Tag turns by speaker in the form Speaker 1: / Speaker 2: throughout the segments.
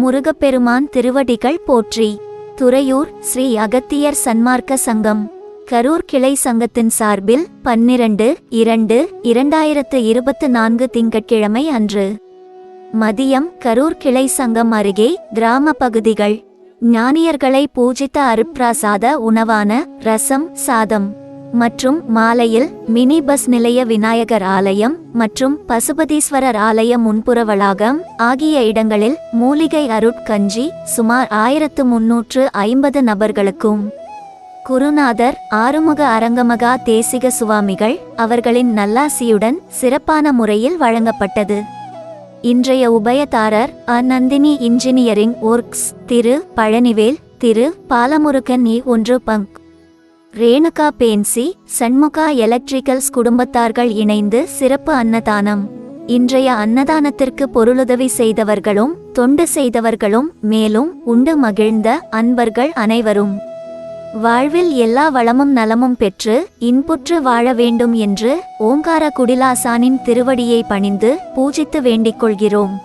Speaker 1: முருகப்பெருமான் திருவடிகள் போற்றி. துறையூர் ஸ்ரீ அகத்தியர் சன்மார்க்க சங்கம். கரூர் கிளை சங்கத்தின் சார்பில் பன்னிரண்டு இரண்டு இரண்டாயிரத்து இருபத்து நான்கு திங்கட்கிழமை அன்று. மதியம் கரூர் கிளை சங்கம் அருகே கிராம பகுதிகள். ஞானியர்களை பூஜித்த அருட்பிரசாத உணவான ரசம் சாதம். மற்றும் மாலையில் மினி பஸ் நிலைய விநாயகர் ஆலயம் மற்றும் பசுபதீஸ்வரர் ஆலய முன்புற வளாகம் ஆகிய இடங்களில் மூலிகை அருட்கஞ்சி சுமார் ஆயிரத்து முன்னூற்று ஐம்பது நபர்களுக்கும். குருநாதர் ஆறுமுக அரங்கமகா தேசிக சுவாமிகள் அவர்களின் நல்லாசியுடன் சிறப்பான முறையில் வழங்கப்பட்டது. இன்றைய உபயதாரர் அநந்தினி இன்ஜினியரிங் ஒர்க்ஸ் திரு. பழனிவேல் திரு. பாலமுருகன் இ. ஒன்று bunk Renuka fancy Shanmuga electricals குடும்பத்தார்கள் இணைந்து சிறப்பு அன்னதானம். இன்றைய அன்னதானத்திற்கு பொருளுதவி செய்தவர்களும் தொண்டு செய்தவர்களும் மேலும் உண்டு மகிழ்ந்த அன்பர்கள் அனைவரும். வாழ்வில் எல்லா வளமும் நலமும் பெற்று இன்புற்று வாழ வேண்டும் என்று ஓங்கார குடிலாசானின் திருவடியை பணிந்து பூஜித்து வேண்டிக் கொள்கிறோம்.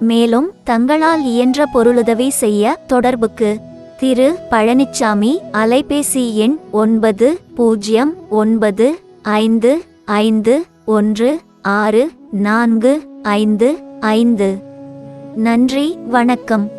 Speaker 1: மேலும் தங்களால் இயன்ற பொருளுதவி செய்ய தொடர்புக்கு திரு பழனிச்சாமி அலைபேசி எண் ஒன்பது பூஜ்ஜியம் ஒன்பது ஐந்து ஐந்து ஒன்று ஆறு நான்கு ஐந்து ஐந்து. நன்றி வணக்கம்.